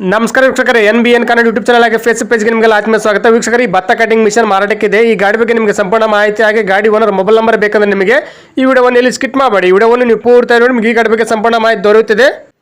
ನಮಸ್ಕಾರ ವೀಕ್ಷಕರೇ N B N Kannada YouTube channel ಆಗಿ ಫೇಸ್ಬುಕ್ ಪೇಜ್ಗೆ ನಿಮಗೆ ಆತ್ಮೀಯ ಸ್ವಾಗತ. ವೀಕ್ಷಕರೇ, ಈ ಭತ್ತ ಕಟಿಂಗ್ ಮಿಷನ್ ಮಾರಾಟಕ್ಕಿದೆ. ಈ ಗಾಡಿ ಬಗ್ಗೆ ನಿಮಗೆ ಸಂಪೂರ್ಣ ಮಾಹಿತಿ ಹಾಗೆ ಗಾಡಿ ಓನರ್ ಮೊಬೈಲ್ ನಂಬರ್ ಬೇಕಂದ್ರೆ ನಿಮಗೆ ಈ ವಿಡಿಯೋವನ್ನು ಇಲ್ಲಿ ಸ್ಕಿಟ್ ಮಾಡಬೇಡಿ. ಈ ವಿಡಿಯೋವನ್ನು ನೀವು ಪೂರ್ತಿ ನೋಡಿ, ನಿಮಗೆ ಈ ಗಾಡಿ ಬಗ್ಗೆ ಸಂಪೂರ್ಣ ಮಾಹಿತಿ ದೊರೆಯುತ್ತದೆ.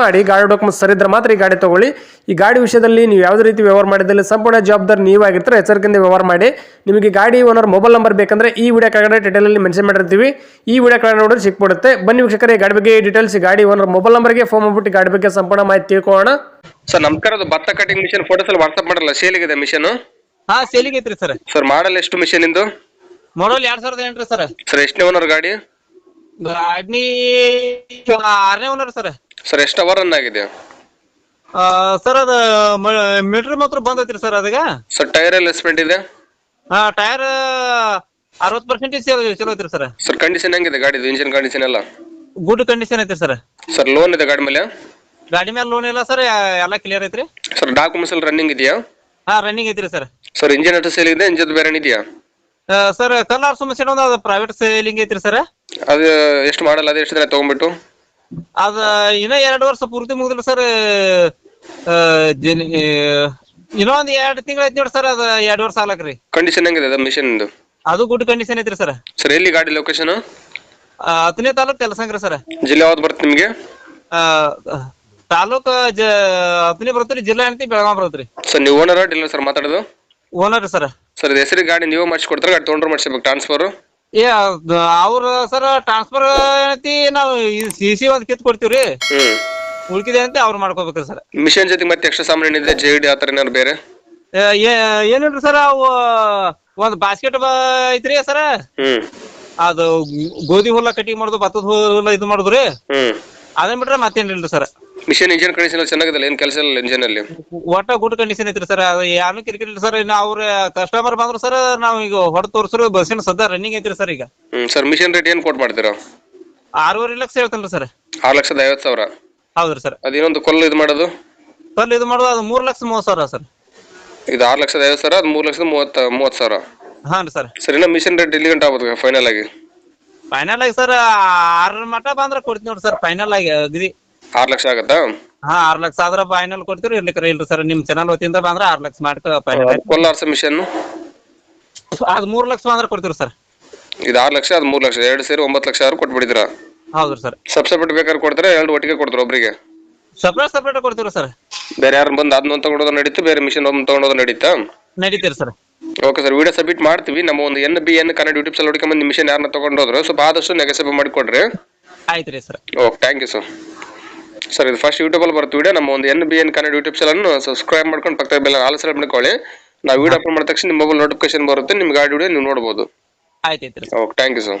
ಮಾಡಿ ಗಾಡಿ ಡಾಕ್ಯುಮೆಂಟ್ಸ್ ಸರಿ ಇದ್ರೆ ಮಾತ್ರ ಈ ಗಾಡಿ ತಗೊಳ್ಳಿ. ಈ ಗಾಡಿ ವಿಷಯದಲ್ಲಿ ನೀವು ಯಾವುದೇ ರೀತಿ ವ್ಯವಹಾರ ಮಾಡಿದಲ್ಲಿ ಸಂಪೂರ್ಣ ಜವಾಬ್ದಾರಿ ನೀವಾಗಿರ್ತಾರೆ ಎಚ್ಚರಿಕೆಯಿಂದ ವ್ಯವಹಾರ ಮಾಡಿ. ನಿಮಗೆ ಗಾಡಿ ಓನರ್ ಮೊಬೈಲ್ ನಂಬರ್ ಬೇಕಂದ್ರೆ ಈ ವಿಡಿಯೋ ಕೆಳಗಡೆ ಟೈಟಲಲ್ಲಿ ಮೆನ್ಷನ್ ಮಾಡಿರ್ತೀವಿ. ಈ ವಿಡಿಯೋ ಕೆಳಗಡೆ ನೋಡಿದ್ರೆ ಸಿಕ್ಬಿಡುತ್ತೆ. ಬನ್ನಿ ವೀಕ್ಷಕರೇ ಈ ಗಾಡಿ ಬಗ್ಗೆ ಡೀಟೇಲ್ಸ್ ಗಾಡಿ ಓನರ್ ಮೊಬೈಲ್ ನಂಬರ್ಗೆ ಫೋನ್ ಮಾಡ್ಬಿಟ್ಟು ಈ ಗಾಡಿ ಬಗ್ಗೆ ಸಂಪೂರ್ಣ ಮಾಹಿತಿ ತಿಳ್ಕೊಳ್ಳೋಣ. ಸರ್ ನಮಸ್ಕಾರ ಅದು ಭತ್ತ ಕಟಿಂಗ್ ಮಿಷನ್ ಫೋಟೋಸ್ ಅಲ್ಲಿ ವಾಟ್ಸ್ಆಪ್ ಮಾಡಲ್ಲ ಸೇಲಿಗಿದೆ ಮಿಷನ್ ಹಾ ಸೇಲಿಗೆ ಐತ್ರಿ ಸರ್ ಸರ್ ಮಾಡಲ್ ಎಷ್ಟು ಮಿಷನ್ ಇಂದು ಮಾಡಲ್ ಎರಡ್ ಸಾವಿರದ ಎಂಟ್ರಿ ಸರ್ ಸರ್ ಎಷ್ಟನೇ ಓನರ್ ಗಾಡಿ? ಗಾಡಿ ಆರನೇ ಓನರ್ ಸರ್ ಸರ್ ಎಷ್ಟು ಅವರ್ ರನ್ ಆಗಿದೆ? ಸರ್ ಅದ ಮೀಟರ್ ಮಾತ್ರ ಬಂದೈತ್ರಿ ಸರ್ ಅದಗ. ಸರ್ ಟೈರ್ ಎಲ್ಲ ಎಸ್ಪೆಂಟ್ ಇದೆ? ಹಾ ಟೈರ್ ಅರವತ್ ಪರ್ಸೆಂಟೇಜ್ ಚಲೋ ಐತ್ರಿ ಸರ್ ಸರ್ ಕಂಡೀಷನ್ ಹೆಂಗಿದೆ ಗಾಡಿದು ಇಂಜಿನ್ ಕಂಡೀಷನ್ ಎಲ್ಲ? ಗುಡ್ ಕಂಡೀಷನ್ ಐತ್ರಿ ಸರ್ ಸರ್ ಲೋನ್ ಇದೆ ಗಾಡಿ ಮೇಲೆ? ಗಾಡಿ ಮೇಲೆ ಲೋನ್ ಇಲ್ಲ ಸರ್ ಎಲ್ಲ ಕ್ಲಿಯರ್ ಐತ್ರಿ. ಸರ್ ಡಾಕ್ಯುಮೆಂಟ್ಸ್ ಎಲ್ಲ ರನ್ನಿಂಗ್ ಇದೆಯಾ? ಹಾ ರನ್ನಿಂಗ್ ಐತ್ರಿ ಸರ್ ಸರ್ ಇಂಜಿನ್ ಅಷ್ಟು ಸೇಲ್ ಇದೆ ಇಂಜಿನ್ ಬೇರೆ ಇದೆಯಾ ಸರ್ ಕಲರ್ ಸಮಸ್ಯೆ ಒಂದು ಅದು ಪ್ರೈವೇಟ್ ಸೇಲಿಂಗ್ ಐತ್ರಿ ಸರ್ ಅದು ಎಷ್ಟು ಮಾಡಲ್ಲ ಅದು ಎಷ್ಟು ದಿನ ತಗೊಂಡ್ಬಿಟ್ಟು? ಅದ ಇನ್ನ ಎರಡು ವರ್ಷ ಪೂರ್ತಿ ಮುಗಿದಿಲ್ಲ ಸರ್ ಇನ್ನೊಂದ್ ಎರಡ್ ತಿಂಗಳ ಐತಿ ನೋಡಿ ಸರ್ ಅದ ಎರಡ್ ವರ್ಷ ಆಗ್ಲಕ್ರಿ ಕಂಡೀಷನ್ ಹೆಂಗಿದೆ ಅದ ಮಿಷನ್ ಅದು ಗುಡ್ ಕಂಡೀಷನ್ ಐತ್ರಿ ಸರ್ ಸರ್ ಎಲ್ಲಿ ಗಾಡಿ ಲೊಕೇಶನ್ ಹತ್ತನೇ ತಾಲೂಕ್ ಕೆಲಸಂಗ್ರಿ ಸರ್ ಜಿಲ್ಲೆ ಯಾವ್ದು ಬರುತ್ತೆ ನಿಮಗೆ? ತಾಲೂಕ್ ಜ ಹತ್ತನೇ ಬರ್ತೀರಿ ಜಿಲ್ಲಾ ಅಂತಿ ಬೆಳಗಾವ್ ಬರ್ತದ್ರಿ ಸರ್ ನೀವು ಓನರ್ ಡೀಲರ್ ಸರ್ ಮಾತಾಡೋದು? ಓನರ್ ಸರ್ ಸರ್ ಇದು ಹೆಸರಿಗೆ ಗಾಡಿ ನೀವು ಮಾಡಿಸ್ಕೊಡ್ತಾರೆ ಗಾಡಿ ತೊಗೊಂಡ್ರು ಮಾಡಿಸ್ಬೇಕು ಟ್ರಾನ್ಸ್ಫರ್ ಏ ಅವ್ರ ಸರ್ ಟ್ರಾನ್ಸ್ಫರ್ ಏನೈತಿ ನಾವು ಸಿ ಸಿ ಒಂದ್ ಕಿತ್ ಕೊಡ್ತೀವ್ರಿ. ಹ್ಮ್. ಉಳ್ಕಿದೆ ಅಂತ ಅವ್ರು ಮಾಡ್ಕೋಬೇಕ್ರಿ ಸರ್. ಮಿಷನ್ ಜೊತೆಗೆ ಮತ್ತೆ ಎಕ್ಸ್ಟ್ರಾ ಸಾಮಾನು ಏನಿದೆ ಜೆ ಡಿ ಆ ಥರ ಏನಾದ್ರು ಬೇರೆ? ಏನಿಲ್ರಿ ಸರ್ ಅವು ಒಂದ್ ಬಾಸ್ಕೆಟ್ ಐತ್ರಿ ಸರ್. ಹ್ಮ್. ಅದು ಗೋಧಿ ಹುಲ್ಲ ಕಟಿಂಗ್ ಮಾಡುದು ಭತ್ತದ ಹುಲ್ಲ ಇದು ಮಾಡುದ್ರಿ. ಹ್ಮ್. ಅದನ್ ಬಿಟ್ರೆ ಮತ್ತೇನಿಲ್ರಿ ಸರ್. ಮಿಷನ್ ಇಂಜಿನ್ ಕಂಡೀಷನ್ ಅಲ್ಲಿ ಚೆನ್ನಾಗಿದೆ ಏನ್ ಕೆಲಸ ಇಲ್ಲ ಇಂಜಿನ್ ಅಲ್ಲಿ? ಒಟ್ಟ ಗುಡ್ ಕಂಡೀಷನ್ ಐತ್ರಿ ಸರ್ ಯಾರು ಕಿರಿಕಿರಿ ಸರ್ ಇನ್ನು ಅವ್ರ ಕಸ್ಟಮರ್ ಬಂದ್ರು ಸರ್ ನಾವ್ ಈಗ ಹೊಡೆ ತೋರ್ಸ್ರು ಬಸ್ಸಿನ ಸದಾ ರನ್ನಿಂಗ್ ಐತ್ರಿ ಸರ್ ಈಗ. ಹ್ಮ್ ಸರ್ ಮಿಷನ್ ರೇಟ್ ಏನ್ ಕೊಟ್ ಮಾಡ್ತೀರಾ? ಆರೂವರೆ ಲಕ್ಷ ಹೇಳ್ತೇನ್ರಿ ಸರ್. ಆರು ಲಕ್ಷದ ಐವತ್ತು ಸಾವಿರ? ಹೌದ್ರಿ ಸರ್. ಅದೇನೊಂದು ಕೊಲ್ಲು ಇದು ಮಾಡೋದು? ಸರ್ ಇದು ಮಾಡೋದು ಅದು ಮೂರ್ ಲಕ್ಷ ಮೂವತ್ ಸಾವಿರ ಸರ್. ಇದು ಆರು ಲಕ್ಷದ ಐವತ್ತು ಸಾವಿರ ಅದು ಮೂರು ಲಕ್ಷದ ಮೂವತ್ತ ಮೂವತ್ತು ಸಾವಿರ? ಹಾನ್ ಸರ್. ಸರ್ ಇನ್ನ ಮಿಷನ್ ರೇಟ್ ಇಲ್ಲಿ ಗಂಟ ಆಗ್ಬೋದು ಫೈನಲ್ ಆಗಿ ಫೈನಲ್ ಆಗಿ ಸರ್ ಆರ ಮಟ ಬಂದ್ರ ಕೊಡ್ತೀನಿ ನೋಡ್ರಿ ಸರ್ ಫೈನಲ್ ಆಗಿ ಅಗದಿ. ಆರು ಲಕ್ಷ ಆಗತ್ತಾ? ಹಾ ಆರ್ ಲಕ್ಷ ಆದ್ರ ಫೈನಲ್ ಕೊಡ್ತೀರಿ ಇರ್ಲಿಕ್ರ ಇಲ್ರಿ ಸರ್ ನಿಮ್ ಚಾನಲ್ ವತಿಯಿಂದ ಬಂದ್ರ ಆರ್ ಲಕ್ಷ ಮಾಡ್ತೀವಿ ಫೈನಲ್ ಕೊಲ್ಲಾರ್ಸ ಮಿಷನ್ ಅದ್ ಮೂರ್ ಲಕ್ಷ ಬಂದ್ರ ಕೊಡ್ತೀರಿ ಸರ್. ಇದು ಆರ್ ಲಕ್ಷ ಅದು ಮೂರ್ ಲಕ್ಷ. ಎರಡು ಸೇರಿ ಒಂಬತ್ತು ಲಕ್ಷ ಆದ್ರೂ ಕೊಟ್ಬಿಡಿದ್ರ ಹೌದ್ರಿ ಸರ್. ಸಬ್ಸೆಪರೇಟ್ ಬೇಕಾದ್ರೆ ಕೊಡ್ತಾರೆ? ಎರಡು ಒಟ್ಟಿಗೆ ಕೊಡ್ತಾರೆ ಒಬ್ರಿಗೆ? ಸಪ್ರೇಟ್ ಸಪ್ರೇಟ್ ಕೊಡ್ತೀವಿ ಸರ್. ಬೇರೆ ಯಾರು ಬಂದು ಅದನ್ನೊಂದು ತಗೊಂಡೋದು ನಡೀತು ಬೇರೆ ಮಿಷನ್ ಒಂದ್ ತಗೊಂಡೋದು ನಡೀತ? ನಡೀತೀರಿ sir. Okay sir video submit ಮಾಡ್ತೀವಿ. ನಮ್ಮ ಒಂದು N B N Kannada YouTube ಸಲ್ ಹುಡುಕಿ ನಿಮ್ಮ ಮಿಷನ್ ಯಾರನ್ನ ತಗೊಂಡೋದ್ರು ಸ್ವಲ್ಪ ಆದಷ್ಟು ನೆಗೆಸಬ್ ಮಾಡಿಕೊಡ್ರಿ. ರೀ sir. Okay thank you sir sir ಇದು ಫಸ್ಟ್ ಯೂಟ್ಯೂಬಲ್ಲಿ ಬರುತ್ತೆ. ವಿಡಿಯೋ ನಮ್ಮ ಒಂದು N B N Kannada YouTube channel subscribe ಮಾಡ್ಕೊಂಡು ಪಕ್ಕದ ಬೆಲ್ಲ ಆಲ್ ಸೆಲೆಕ್ಟ್ ಮಾಡ್ಕೊಳ್ಳಿ. ನಾವು ವಿಡಿಯೋ ಅಪ್ಲೋಡ್ ಮಾಡಿದ ತಕ್ಷಣ ನಿಮ್ಮ ಮೊಬೈಲ್ ನೋಟಿಫಿಕೇಶನ್ ಬರುತ್ತೆ. ನಿಮ್ಗೆ ಗಾಡಿ ವಿಡಿಯೋ ನೀವು ನೋಡ್ಬೋದು. ಆಯ್ತು ಓಕೆ ಥ್ಯಾಂಕ್ ಯು ಸರ್